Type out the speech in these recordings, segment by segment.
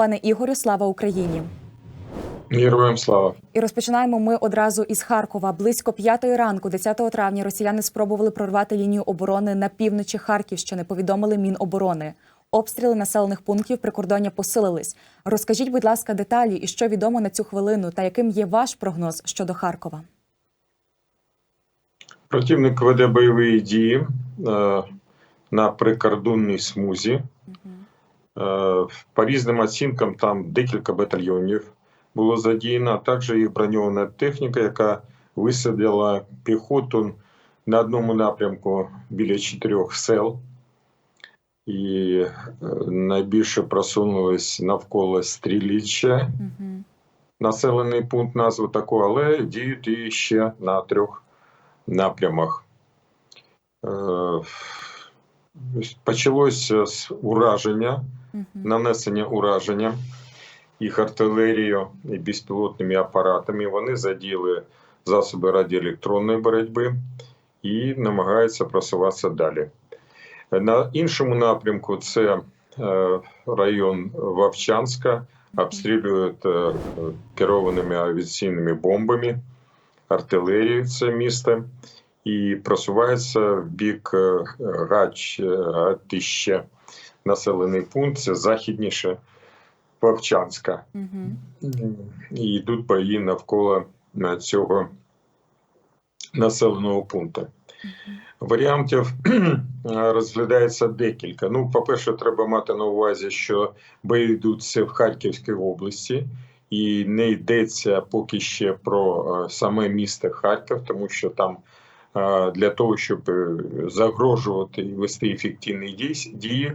Пане Ігорю, слава Україні! Героям слава. І розпочинаємо ми одразу із Харкова. Близько п'ятої ранку, 10 травня, росіяни спробували прорвати лінію оборони на півночі Харківщини. Повідомили Міноборони. Обстріли населених пунктів прикордоння посилились. Розкажіть, будь ласка, деталі і що відомо на цю хвилину, та яким є ваш прогноз щодо Харкова? Противник веде бойові дії е, на прикордонній смузі. Е, по різним оцінкам там декілька батальйонів було задіяно, а також їх броньована техніка, яка висадила піхоту на одному напрямку біля чотирьох сел. І е, найбільше просунулись навколо стріліччя. Угу. населений пункт назви таку, але діють і ще на трьох напрямах. Е, Почалося з ураження. Нанесення ураження їх артилерією і безпілотними апаратами. Вони задіяли засоби радіоелектронної боротьби і намагаються просуватися далі. На іншому напрямку це е, район Вовчанська, обстрілюють е, керованими авіаційними бомбами, артилерією це місто, і просувається в бік е, Гач, Гатище, населений пункт, це західніше Вовчанська. Угу. І йдуть бої навколо е, цього населеного пункту. Варіантів розглядається декілька. Ну, по-перше, треба мати на увазі, що бої йдуться в Харківській області, і не йдеться поки ще про е, саме місто Харків, тому що там е, для того, щоб е, загрожувати і вести ефективні дії,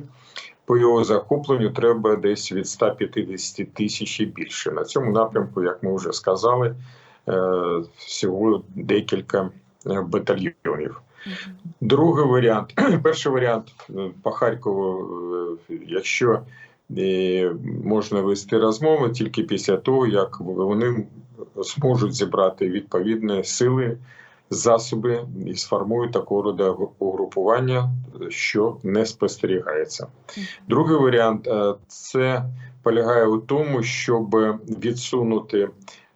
по його захопленню треба десь від 150 тисяч і більше. На цьому напрямку, як ми вже сказали, е, всього декілька е, батальйонів. Другий варіант, перший варіант е, по Харкову, е, якщо е, можна вести розмови тільки після того, як вони зможуть зібрати відповідні сили, засоби і сформують такого роду угрупування, що не спостерігається. Другий варіант е, це полягає у тому, щоб відсунути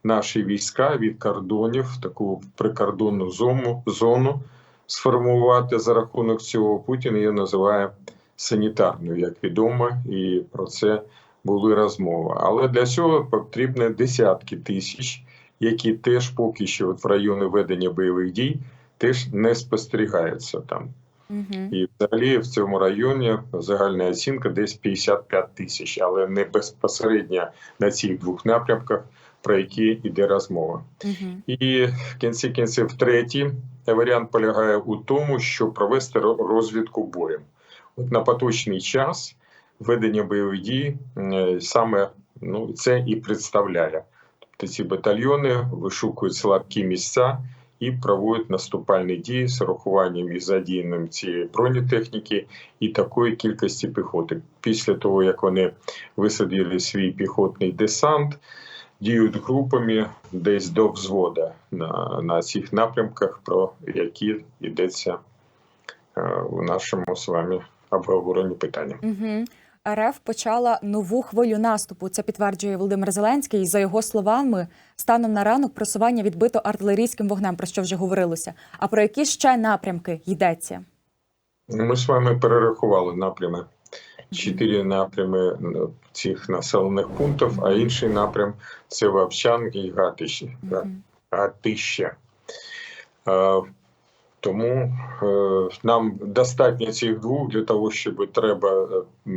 наші війська від кордонів, таку прикордонну зону, зону сформувати за рахунок цього Путін її називає санітарною, як відомо, і про це були розмови. Але для цього потрібно десятки тисяч, які теж поки що от в районі ведення бойових дій теж не спостерігаються там. Угу. І взагалі в цьому районі загальна оцінка десь 55 тисяч, але не безпосередньо на цих двох напрямках, про які йде розмова. Угу. І в кінці кінців третій варіант полягає у тому, щоб провести розвідку боєм. От на поточний час ведення бойових дій саме ну, це і представляє. Ці батальйони вишукують слабкі місця і проводять наступальні дії з урахуванням і задіянням цієї бронетехніки і такої кількості піхоти. Після того, як вони висадили свій піхотний десант, діють групами десь до взвода на, на цих напрямках, про які йдеться е, у нашому з вами обговоренні питання. Угу. РФ почала нову хвилю наступу. Це підтверджує Володимир Зеленський. За його словами, станом на ранок просування відбито артилерійським вогнем, про що вже говорилося. А про які ще напрямки йдеться? Ми з вами перерахували напрями. Чотири напрями е, цих населених пунктів, а інший напрям це Вовчанки і Гатище. Мгм. Тому е, нам достатньо цих двох для того, щоб треба е,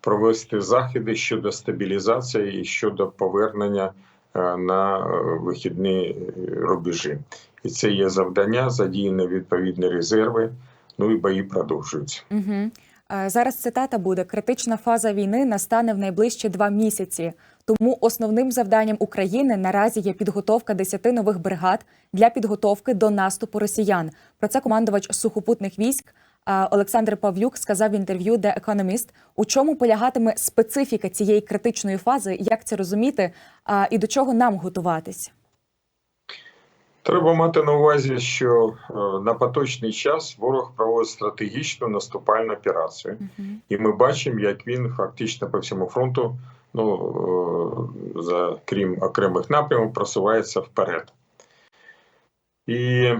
провести заходи щодо стабілізації і щодо повернення е, на вихідні рубежі. І це є завдання, задіяні відповідні резерви. Ну і бої продовжуються. Угу. Зараз цитата буде: критична фаза війни настане в найближчі два місяці. Тому основним завданням України наразі є підготовка 10 нових бригад для підготовки до наступу росіян. Про це командувач сухопутних військ Олександр Павлюк сказав в інтерв'ю The Economist. У чому полягатиме специфіка цієї критичної фази, як це розуміти, і до чого нам готуватись? Треба мати на увазі, що е, на поточний час ворог проводить стратегічну наступальну операцію, Угу. і ми бачимо, як він фактично по всьому фронту ну, е, за, крім окремих напрямів, просувається вперед. І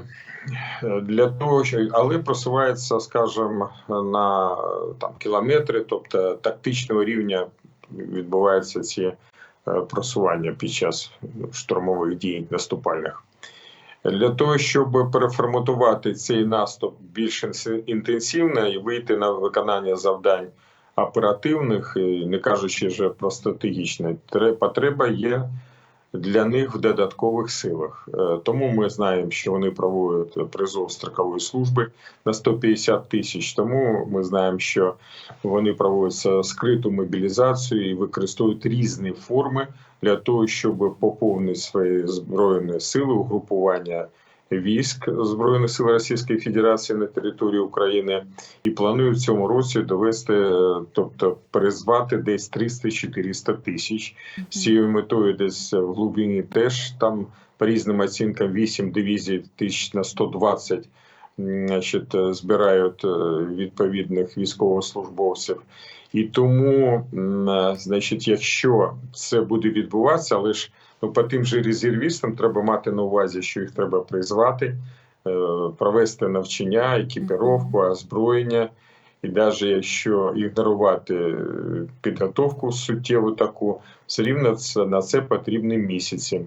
е, для того, що але просувається, скажімо, на там кілометри, тобто тактичного рівня відбуваються ці е, просування під час штурмових дій наступальних. Для того, щоб переформатувати цей наступ більш інтенсивно і вийти на виконання завдань оперативних, не кажучи вже про стратегічне, тре- потреба є для них в додаткових силах. Е, Тому ми знаємо, що вони проводять призов строкової служби на 150 тисяч. Тому ми знаємо, що вони проводять скриту мобілізацію і використовують різні форми для того, щоб поповнити свої збройні сили, угрупування військ Збройних сил Російської Федерації на території України і планують в цьому році довести, е, тобто призвати десь 300-400 тисяч. З цією метою десь в глибині теж там по різним оцінкам 8 дивізій тисяч на 120 м, значить, е, збирають е, відповідних військовослужбовців. І тому, е, значить, якщо це буде відбуватися, але ж ну, по тим же резервістам треба мати на увазі, що їх треба призвати, е, провести навчання, екіпіровку, озброєння. І навіть якщо ігнорувати е, підготовку суттєву таку, все рівно це, на це потрібні місяці.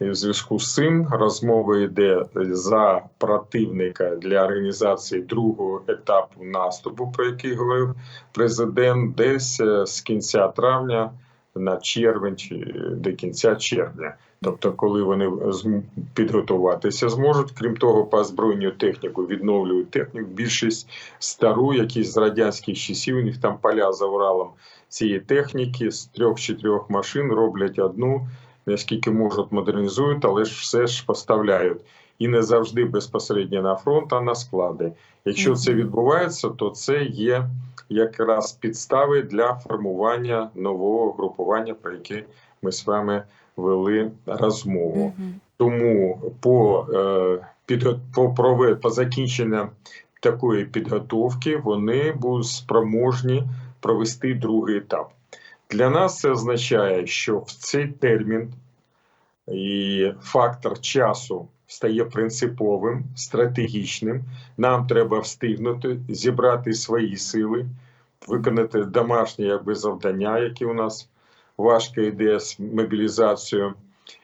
І в зв'язку з цим розмова йде за противника для організації другого етапу наступу, про який говорив президент, десь е, з кінця травня на червень чи до кінця червня. Тобто, коли вони підготуватися зможуть, крім того, по озброєнню техніку відновлюють техніку. Більшість стару, якісь з радянських часів, у них там поля за Уралом цієї техніки з трьох-чотирьох машин роблять одну, наскільки можуть модернізують, але ж все ж поставляють. І не завжди безпосередньо на фронт, а на склади. Якщо це відбувається, то це є якраз підстави для формування нового групування, про яке ми з вами вели розмову. Тому по, е, по, прове- по закінченню такої підготовки вони будуть спроможні провести другий етап. Для нас це означає, що в цей термін і фактор часу стає принциповим, стратегічним. Нам треба встигнути зібрати свої сили, виконати домашні якби, завдання, які у нас важко йде з мобілізацією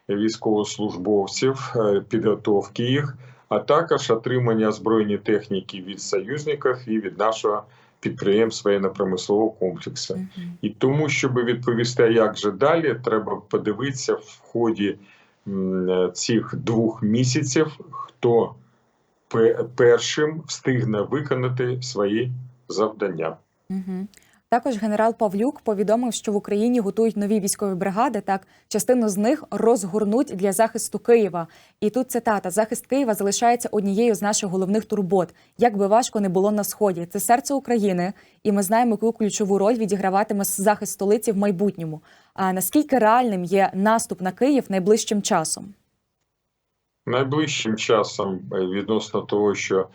військовослужбовців, е, підготовки їх, а також отримання збройної техніки від союзників і від нашого підприємств на промислового комплексу. І тому, щоб відповісти, як же далі, треба подивитися в ході цих двох місяців, хто першим встигне виконати свої завдання. Також генерал Павлюк повідомив, що в Україні готують нові військові бригади. Так, частину з них розгорнуть для захисту Києва. І тут цитата: захист Києва залишається однією з наших головних турбот. Як би важко не було на сході. Це серце України, і ми знаємо, яку ключову роль відіграватиме захист столиці в майбутньому. А наскільки реальним є наступ на Київ найближчим часом? Найближчим часом, е, відносно того, що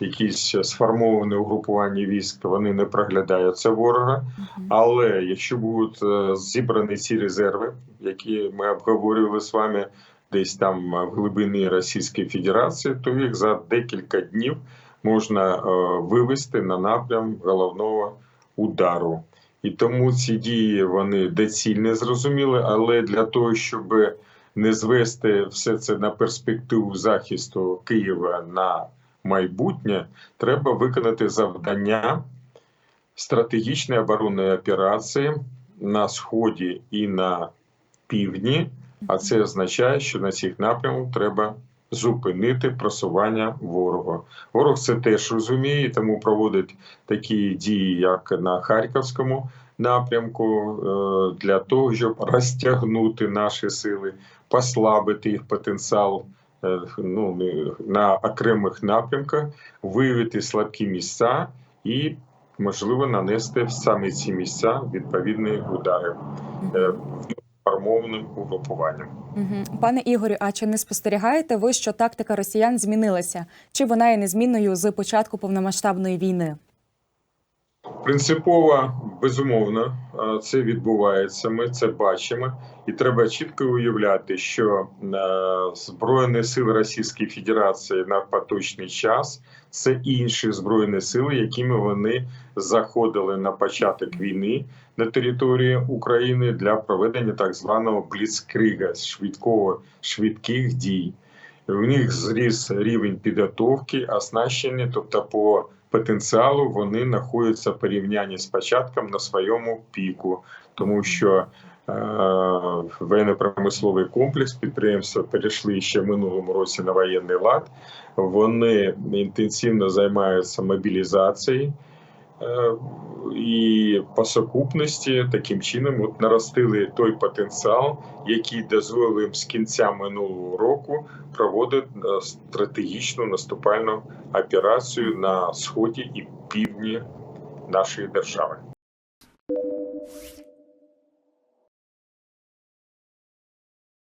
якісь сформовані угрупування військ вони не проглядаються ворога. Але якщо будуть е, зібрані ці резерви, які ми обговорювали з вами десь там в глибині Російської Федерації, то їх за декілька днів можна е, вивести на напрям головного удару. І тому ці дії вони доцільні, зрозуміли, але для того, щоб не звести все це на перспективу захисту Києва на майбутнє, треба виконати завдання стратегічної оборонної операції на сході і на півдні. А це означає, що на цих напрямках треба зупинити просування ворога. Ворог це теж розуміє, тому проводить такі дії, як на Харківському напрямку, е, для того, щоб розтягнути наші сили, послабити їх потенціал ну, на окремих напрямках, виявити слабкі місця і, можливо, нанести саме ці місця відповідні удари е, формованим угрупуванням. Мгм. Пане Ігорю, а чи не спостерігаєте ви, що тактика росіян змінилася? Чи вона є незмінною з початку повномасштабної війни? Принципово, безумовно, е, це відбувається. Ми це бачимо, і треба чітко уявляти, що е, Збройні сили Російської Федерації на поточний час це інші збройні сили, якими вони заходили на початок війни на території України для проведення так званого бліцкрига швидкого швидких дій. У них зріс рівень підготовки, оснащення, тобто по потенціалу вони знаходяться в порівнянні з початком на своєму піку, тому що е, воєнно-промисловий комплекс підприємства перейшли ще в минулому році на воєнний лад. Вони інтенсивно займаються мобілізацією. Е, І по сукупності таким чином от наростили той потенціал, який дозволив з кінця минулого року проводити е, стратегічну наступальну операцію на сході і півдні нашої держави.